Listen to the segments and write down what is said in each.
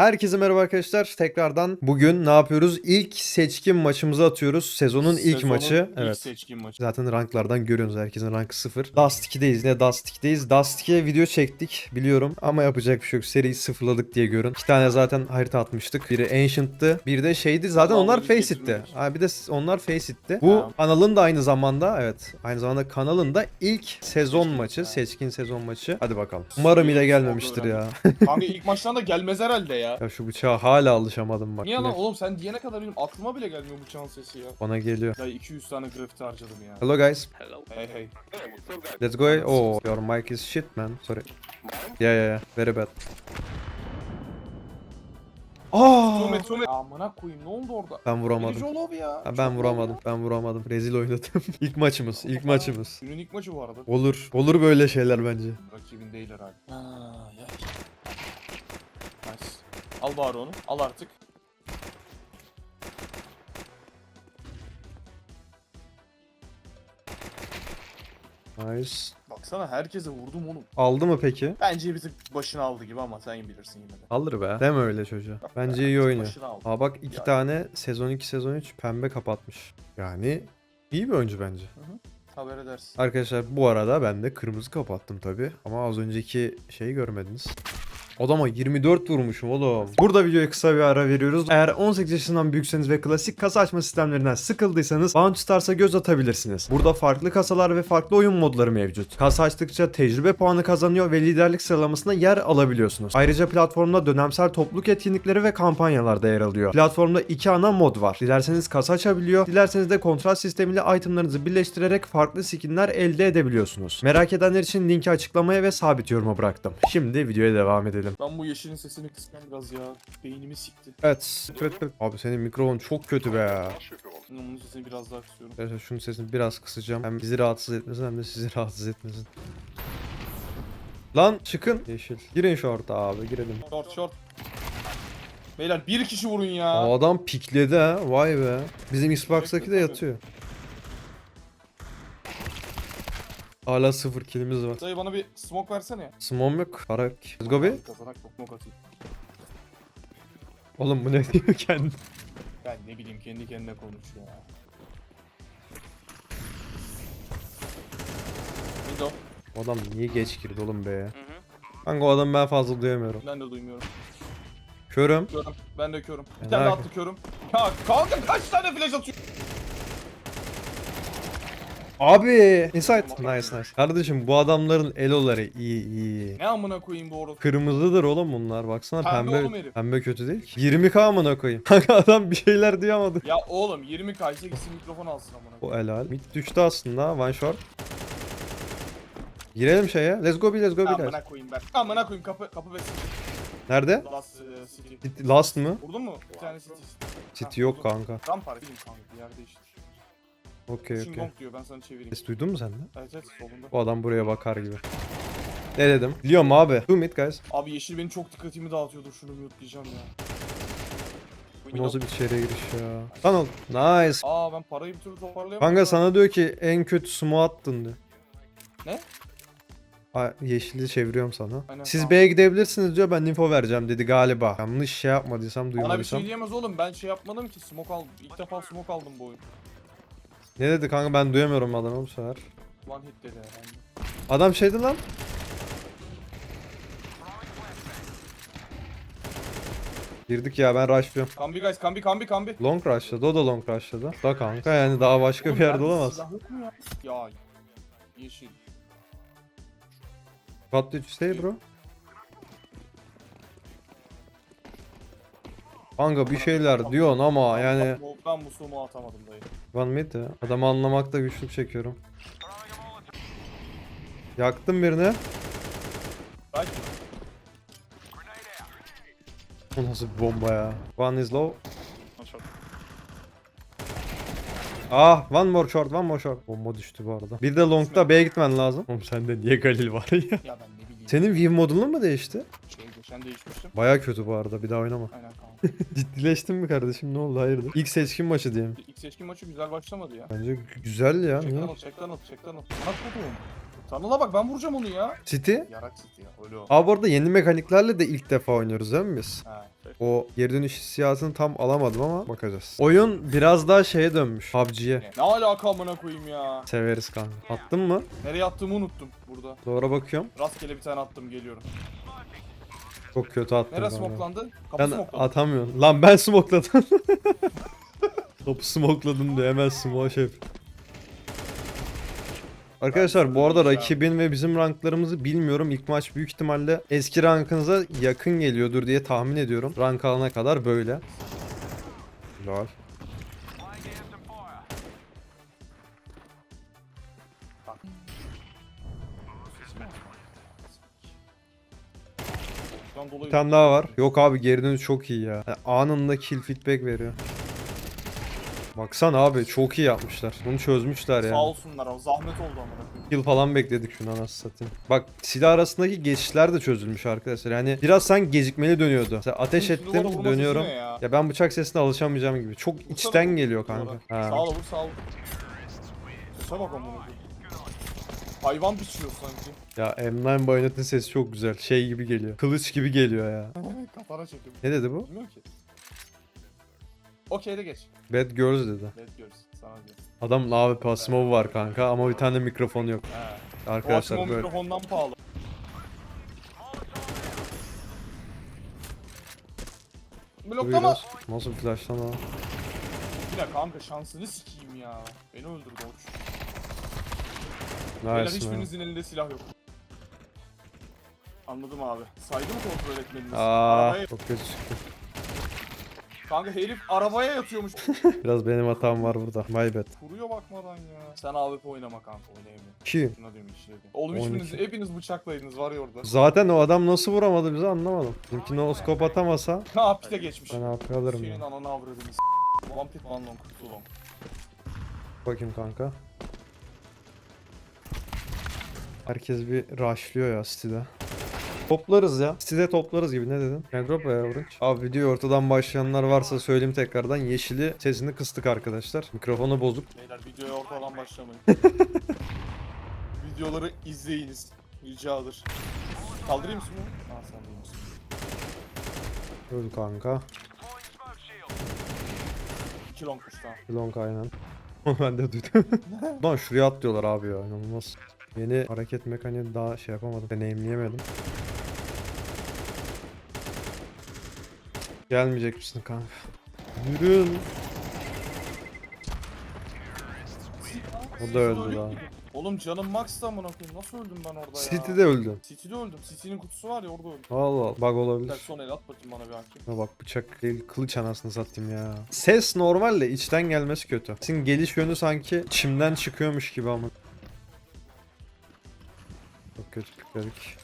Herkese merhaba arkadaşlar. Tekrardan bugün ne yapıyoruz? İlk seçkin maçımızı atıyoruz. Sezonun ilk Sezonun maçı. ilk evet. seçkin maçı. Zaten ranklardan görüyorsunuz herkesin rankı 0. Dust 2'deyiz. Ne Dust 2'deyiz. Dust 2'ye video çektik biliyorum ama yapacak bir şey yok. Seriyi sıfırladık diye görün. İki tane zaten harita atmıştık. Biri Ancient'tı. Bir de şeydi. Zaten Tamam, onlar bunu Facet'ti. Ha, bir de onlar Facet'ti. Bu Tamam. kanalın da aynı zamanda evet. Aynı zamanda kanalın da ilk sezon maçı. ha. Seçkin sezon maçı. Hadi bakalım. Umarım ile gelmemiştir ya. Kanka ilk maçtan da gelmez herhalde ya. Ya şu bıçağa hala alışamadım bak. Niye lan oğlum sen diyene kadar benim aklıma bile gelmiyor bıçağın sesi ya. Bana geliyor. Ya 200 tane grafiti harcadım ya. Hello guys. Hey hey. Let's go. Oh, your mic is shit man. Sorry. Yeah yeah yeah. Very bad. Aa! Tuğme tuğme. Amına koyayım ne oldu orada? Ben vuramadım. Birinci ol abi ya. Ha, Çok ben iyi vuramadım. ya. Ben vuramadım. Rezil oynadım. ilk maçımız. ilk maçımız. Günün ilk maçı bu arada. Olur. Olur böyle şeyler bence. Rakibin değil herhalde. Aa, ya. Al bari onu. Al artık. Nice. Baksana herkese vurdum onu. Aldı mı peki? Bence bir tık başını aldı gibi ama sen bilirsin yine de. Alır be. Deme öyle çocuğa. Bence iyi oynuyor. Başını aldı. Aa bak iki Ya. tane sezon 2 sezon 3 pembe kapatmış. Yani iyi bir oyuncu bence. Haber edersin. Arkadaşlar bu arada ben de kırmızı kapattım tabi. Ama az önceki şeyi görmediniz. Adama 24 vurmuşum oğlum. Burada videoya kısa bir ara veriyoruz. Eğer 18 yaşından büyükseniz ve klasik kasa açma sistemlerinden sıkıldıysanız Bounty Stars'a göz atabilirsiniz. Burada farklı kasalar ve farklı oyun modları mevcut. Kasa açtıkça tecrübe puanı kazanıyor ve liderlik sıralamasında yer alabiliyorsunuz. Ayrıca platformda dönemsel topluluk etkinlikleri ve kampanyalar da yer alıyor. Platformda iki ana mod var. Dilerseniz kasa açabiliyor, dilerseniz de kontrat sistemiyle itemlarınızı birleştirerek farklı skinler elde edebiliyorsunuz. Merak edenler için linki açıklamaya ve sabit yoruma bıraktım. Şimdi videoya devam edelim. Ben bu yeşilin sesini kısmam biraz ya. Beynimi sikti. Evet. evet, evet. Abi senin mikrofon çok kötü be ya. Bunun sesini biraz daha kısıyorum. Arkadaşlar şunun sesini biraz kısacağım. Hem bizi rahatsız etmesin hem de sizi rahatsız etmesin. Lan çıkın. Yeşil. Girin şu orta abi girelim. Short short. Beyler bir kişi vurun ya. O adam pikledi ha. Vay be. Bizim Xbox'taki de yatıyor. Hala sıfır kilimiz var. Dayı bana bir smoke versene ya. Smom yok. Para yok. Let's go be. Kazanak smoke atayım. Oğlum bu ne diyor kendi? Ben ne bileyim kendi kendine konuşuyor ya. Window. O adam niye geç girdi oğlum be? Kanka o adamı ben fazla duyamıyorum. Ben de duymuyorum. Körüm. Körüm. Ben de körüm. Bir tane ne attı körüm. Ya kanka kaç tane flash atıyor? Abi. Inside. Nice nice. Kardeşim bu adamların eloları iyi iyi. Ne amına koyayım bu orası? Kırmızıdır oğlum bunlar. Baksana Pembe pembe. oğlum herif. Pembe kötü değil ki. 20k amına koyayım. Kanka adam bir şeyler duyamadı. Ya oğlum 20 kaysa gitsin mikrofon alsın amına O koyayım. helal. Mid düştü aslında. One shot. Girelim şeye. Let's go be let's go be. Amına koyayım ben. Amına koyayım kapı kapı besin. Nerede? Last e. City- Last mı? Vurdun mu? Bir tane city. City yok kanka. Rampar bileyim kanka bir yerde işte. Okey okey. Shingong diyor ben sana çevireyim. Ses duydun mu sen de? Evet evet solunda. Bu adam buraya bakar gibi. Ne dedim? Biliyorum abi. Two mid guys. Abi yeşil benim çok dikkatimi dağıtıyordur şunu mute'layacağım ya. Bu nasıl bir içeriye giriş ya? Ol. Nice. Aa ben parayı bir türlü toparlayamadım. Kanka sana diyor ki en kötü sumo attın diyor. Ne? Yeşili çeviriyorum sana. Aynen, Siz tamam. B'ye gidebilirsiniz diyor ben info vereceğim dedi galiba. Yanlış şey yapmadıysam Bana bir duymadıysam. şey diyemez oğlum ben şey yapmadım ki smoke aldım. İlk defa smoke aldım bu oyun. Ne dedi kanka ben duyamıyorum adamı bu sefer. One hit dedi herhalde. Adam şeydi lan. Girdik ya ben rushlıyorum. Kambi guys kambi kambi kambi. Long rushladı o da long rushladı. Da kanka yani daha başka bir yerde olamaz. silah yok mu ya? Ya yeşil. What did you say bro? Kanka bir şeyler diyorsun ama yani Ben bu- bu atamadım dayı. One mid ya. Adamı anlamakta güçlük çekiyorum. Yaktım birini. Belki O nasıl bir bomba ya? One is low. Ah one more short one more short. Bomba düştü bu arada. Bir de long'da B'ye gitmen lazım. Oğlum sende niye Galil var ya? Ya ben ne bileyim. Senin View modunun mu değişti? Şey geçen değişmiştim. Baya kötü bu arada bir daha oynama. Aynen kanka. Ciddileştin mi kardeşim ne oldu hayırdır? İlk seçkin maçı diyeyim. İlk seçkin maçı güzel başlamadı ya. Bence gü- güzel ya. Çekten Niye? al, çekten al, çekten al. Bana koduğum. Tanrıla bak ben vuracağım onu ya. City? Yarak City ya öyle o. Abi bu arada yeni mekaniklerle de ilk defa oynuyoruz değil mi biz? Ha, O geri dönüş hissiyatını tam alamadım ama bakacağız. Oyun biraz daha şeye dönmüş. PUBG'ye. Ne alaka amına koyayım ya. Severiz kanka. Attın mı? Nereye attığımı unuttum burada. Doğru bakıyorum. Rastgele bir tane attım geliyorum. Çok kötü attım. Nereye smoklandı? Kapı Ben smoklandı. atamıyorum. Lan ben smokladım. Topu smokladım diye hemen smoke şey. Arkadaşlar bu arada rakibin ve bizim ranklarımızı bilmiyorum. İlk maç büyük ihtimalle eski rankınıza yakın geliyordur diye tahmin ediyorum. Rank alana kadar böyle. Lol. Şuradan dolayı Bir tane daha var. Yok abi geri dönüş çok iyi ya. Yani anında kill feedback veriyor. Baksana abi çok iyi yapmışlar. Bunu çözmüşler ya. Sağ olsunlar ama zahmet oldu koyayım. Yıl falan bekledik şunu anasını satayım. Bak silah arasındaki geçişler de çözülmüş arkadaşlar. Yani biraz sen gecikmeli dönüyordu. Mesela ateş Şimdi ettim dönüyorum. ya? Ya ben bıçak sesine alışamayacağım gibi. Çok Vursana içten vur. geliyor kanka. Sağ ol vur sağ ol. Sese bak. Hayvan biçiyor sanki. Ya M9 bayonetin sesi çok güzel. Şey gibi geliyor. Kılıç gibi geliyor ya. Kafana çekim. Ne dedi bu? Bilmiyorum ki. Okey de geç. Bad Girls dedi. Net görürüz. Sana diyor. Adam abi pasimo var kanka ama bir tane mikrofon yok. He. Arkadaşlar böyle. mikrofondan pahalı. Bloklama. Nasıl flashlama? Bir dakika kanka şansını sikeyim ya. Beni öldürdü o. Beyler Nice man. hiçbirinizin elinde silah yok. Anladım abi. Saydı mı kontrol etmeniz? Aa, Arabaya... çok kötü çıktı. Kanka herif arabaya yatıyormuş. Biraz benim hatam var burada. My bad. Kuruyor bakmadan ya. Sen AWP oynama kanka oynayamıyorum. 2. Şuna diyorum işte. Oğlum 12. hiçbiriniz, hepiniz bıçaklaydınız var ya orada. Zaten o adam nasıl vuramadı bizi anlamadım. Bizimki no scope atamasa Ne apite geçmiş. ben AP alırım Senin ya. ananı avradını s***. One pit one long two long. Bakayım kanka. Herkes bir rushlıyor ya City'de. Toplarız ya. City'de toplarız gibi ne dedin? Nedrop ya Orange. Abi video ortadan başlayanlar varsa söyleyeyim tekrardan. Yeşili sesini kıstık arkadaşlar. Mikrofonu bozuk. Beyler videoya ortadan başlamayın. Videoları izleyiniz. Ricadır. Kaldırayım mısın bunu? Aa sen değil misin? Öldü kanka. 2 longmuş tamam. Long aynen. ben de duydum. Lan şuraya atlıyorlar abi ya inanılmaz. Yeni hareket mekaniği daha şey yapamadım. Deneyimleyemedim. Gelmeyecek misin kanka? Yürün. O da öldü daha. Oğlum canım max da amına koyayım. Nasıl öldüm ben orada ya? City'de öldü. City'de öldüm. City'nin kutusu var ya orada öldüm. Allah Allah. Bug Bir olabilir. dakika son el at bakayım bana bir hakim. Ha bak bıçak değil kılıç anasını satayım ya. Ses normal de içten gelmesi kötü. Senin geliş yönü sanki çimden çıkıyormuş gibi ama. Kötü pikledik.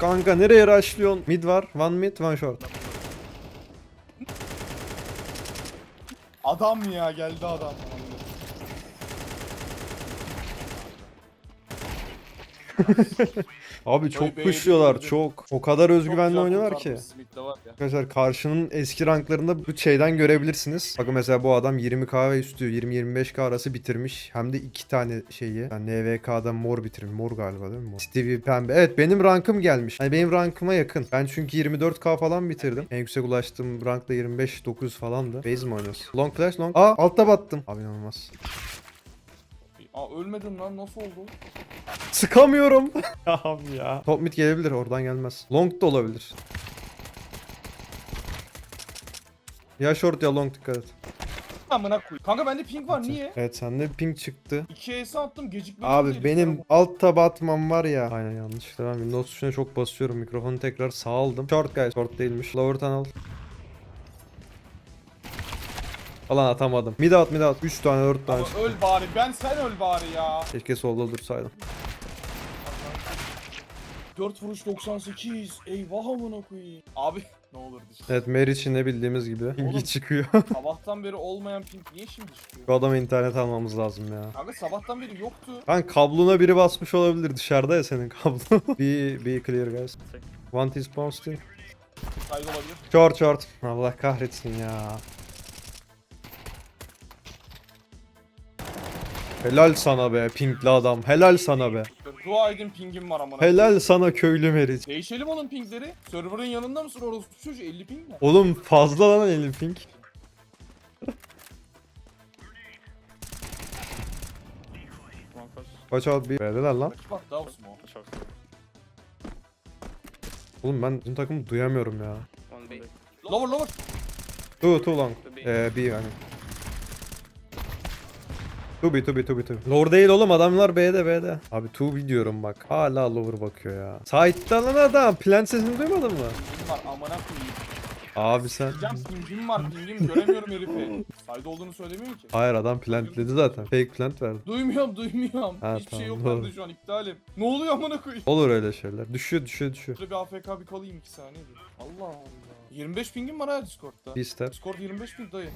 Kanka nereye rushlıyorsun? Mid var. One mid, one short. Adam ya geldi adam. Abi çok pushluyorlar beğendim. çok. O kadar özgüvenli Çok oynuyorlar ki. Arkadaşlar karşının eski ranklarında bu şeyden görebilirsiniz. Bakın mesela bu adam 20k ve üstü 20-25k arası bitirmiş. Hem de iki tane şeyi. Yani NVK'da mor bitirmiş. Mor galiba değil mi? Mor. Stevie pembe. Evet benim rankım gelmiş. Hani benim rankıma yakın. Ben çünkü 24k falan bitirdim. En yüksek ulaştığım rankda 25-900 falandı. Base mi oynuyorsun? Long flash long. Aa altta battım. Abi inanılmaz. Aa ölmedin lan nasıl oldu? Sıkamıyorum. Abi ya. Top mid gelebilir oradan gelmez. Long da olabilir. Ya short ya long dikkat et. Amına koy. Kanka bende ping var niye? Evet sende ping çıktı. 2 S'e attım gecikmedi. Abi benim alt tab atmam var ya. Aynen yanlışlıkla ben Windows tuşuna çok basıyorum. Mikrofonu tekrar sağ aldım. Short guys. Short değilmiş. Lower tunnel. Falan atamadım. Mid at mid at. 3 tane 4 tane. Ama öl bari ben sen öl bari ya. Keşke solda dursaydım. 4 vuruş 98. Eyvah amına koyayım. Abi ne olur düşün. Evet Meriç'in ne bildiğimiz gibi. Pingi Oğlum. çıkıyor. Sabahtan beri olmayan ping niye şimdi çıkıyor? Bu adama internet almamız lazım ya. Kanka sabahtan beri yoktu. Lan kablona biri basmış olabilir dışarıda ya senin kablon. be, be clear guys. One T-spawn still. Saydı olabilir. Short short. Allah kahretsin ya. Helal sana be pinkli adam. Helal sana be. Dua edin pingim var amına. Helal sana köylü meriç. Değişelim onun pingleri. Server'ın yanında mısın orası çocuğu 50 ping ne? Oğlum fazla lan elin pink. One flash. Watch out bir. Verdiler lan. Bak daha olsun o. Short. Oğlum ben bizim takımı duyamıyorum ya. Lower lower. Two two long. Ee, bir yani. Two B, two B. Lower değil oğlum adamlar B'de B'de. Abi B diyorum bak. Hala lower bakıyor ya. Side'da lan adam. Plant sesini duymadın mı? Var amına koyayım. Abi sen. Pingim var pingim göremiyorum herifi. Sayda olduğunu söylemiyor ki. Hayır adam plantledi zaten. Fake plant verdi. Duymuyorum duymuyorum. Ha, Hiçbir şey tamam, yok doğru. bende şu an iptalim. Ne oluyor amına koyayım? Olur öyle şeyler. Düşüyor düşüyor düşüyor. Şurada bir AFK bir kalayım 2 saniye. Allah Allah. 25 pingim var ha Discord'da. Bir step. Discord 25 ping dayı.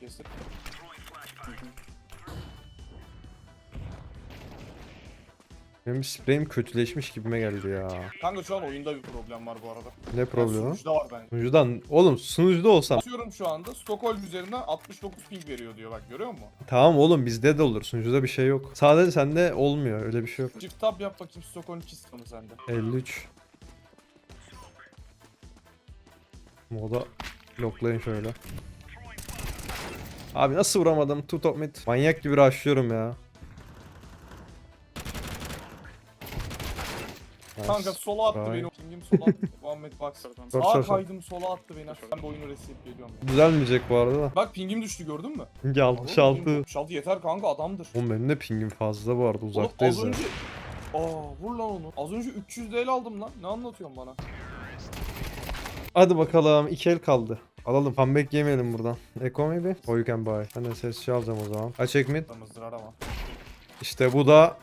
Kestik. Benim spreyim kötüleşmiş gibime geldi ya. Kanka şu an oyunda bir problem var bu arada. Ne problemi? Sunucuda var bence. Sunucudan oğlum sunucuda olsam. Basıyorum şu anda. Stockholm üzerinden 69 ping veriyor diyor bak görüyor musun? Tamam oğlum bizde de olur. Sunucuda bir şey yok. Sadece sende olmuyor. Öyle bir şey yok. Çift tab yap bakayım Stockholm çizdi mı sende? 53. Moda loklayın şöyle. Abi nasıl vuramadım? Two top mid. Manyak gibi rushlıyorum ya. Kanka sola attı beni. Pingim sola attı. Muhammed sor, sor. kaydım sola attı beni. Ben bu oyunu reset geliyorum. ya. Düzelmeyecek bu arada da. Bak pingim düştü gördün mü? Pingi 66. 66 yeter kanka adamdır. Oğlum benim de pingim fazla bu arada Oğlum uzaktayız az ya. önce... Aa vur lan onu. Az önce 300 değil aldım lan. Ne anlatıyorsun bana? Hadi bakalım iki el kaldı. Alalım. Comeback yemeyelim buradan. Echo maybe? Or you can buy. Ben de sesçi alacağım o zaman. Açık mid. Adamızdır arama. İşte bu da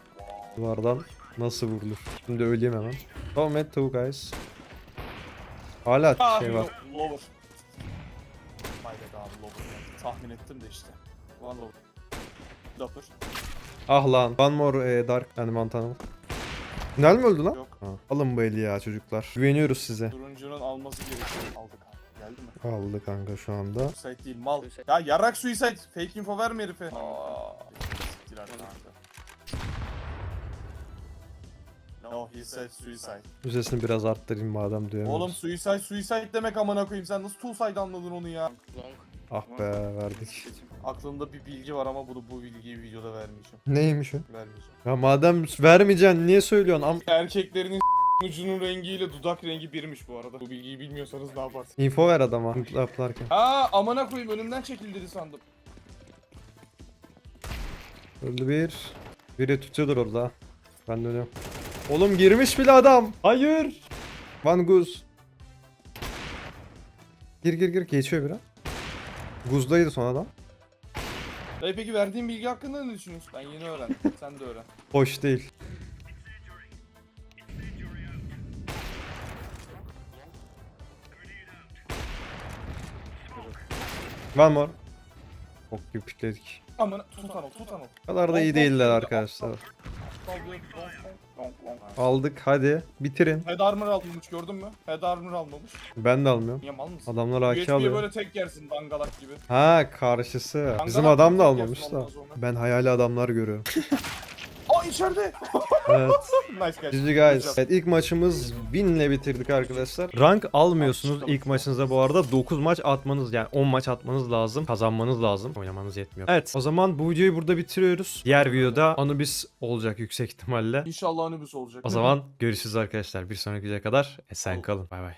duvardan nasıl vurulur. Şimdi öleyim hemen. Don't mid two guys. Hala Ah, şey var. lo- Lower. My bad abi lower. Tahmin ettim de işte. One lower. Dopper. Ah lan. One more eh, dark and Montana. Final mi öldü lan? Yok. Ha. Alın bu eli ya çocuklar. Güveniyoruz size. Turuncunun alması gerekiyor. Aldı kanka. Geldi mi? Aldı kanka şu anda. Suicide değil mal. Suicide. Ya yarak suicide. Fake info verme herife. Aaa. Siktiler kanka. No he said suicide. Müzesini biraz arttırayım madem duyamıyoruz. Oğlum suicide suicide demek amına koyayım sen nasıl suicide anladın onu ya? Long. Ah be verdik. Aklımda bir bilgi var ama bunu bu bilgiyi videoda vermeyeceğim. Neymiş o? Vermeyeceğim. Ya madem vermeyeceksin niye söylüyorsun? Am Erkeklerin ucunun rengiyle dudak rengi birmiş bu arada. Bu bilgiyi bilmiyorsanız ne yaparsınız? info ver adama. Mutlu yaplarken. Aa amına koyayım önümden çekildi sandım. Öldü bir. Biri tutuyordur orada. Ben dönüyorum. Oğlum girmiş bile adam. Hayır. Van Guz. Gir gir gir geçiyor biri. Guz'daydı son adam. Dayı peki verdiğim bilgi hakkında ne düşünüyorsun? Ben yeni öğrendim. Sen de öğren. Hoş değil. One more. Bok gibi pikledik. Amına tutan ol tutan ol. O kadar da iyi değiller arkadaşlar. Aldık hadi bitirin. Head armor almamış gördün mü? Head armor almamış. Ben de almıyorum. Niye mal mısın? Adamlar AK USB'ye alıyor. böyle tek yersin dangalak gibi. Ha karşısı. Bizim adam da almamış da. Ben hayali adamlar görüyorum. Aa içeride. evet. nice guys. GG guys. Evet ilk maçımız 1000 ile bitirdik arkadaşlar. Rank almıyorsunuz ilk maçınıza bu arada 9 maç atmanız yani 10 maç atmanız lazım. Kazanmanız lazım. Oynamanız yetmiyor. Evet o zaman bu videoyu burada bitiriyoruz. Diğer videoda Anubis olacak yüksek ihtimalle. İnşallah Anubis olacak. O zaman görüşürüz arkadaşlar. Bir sonraki videoya kadar esen kalın. Bay bay.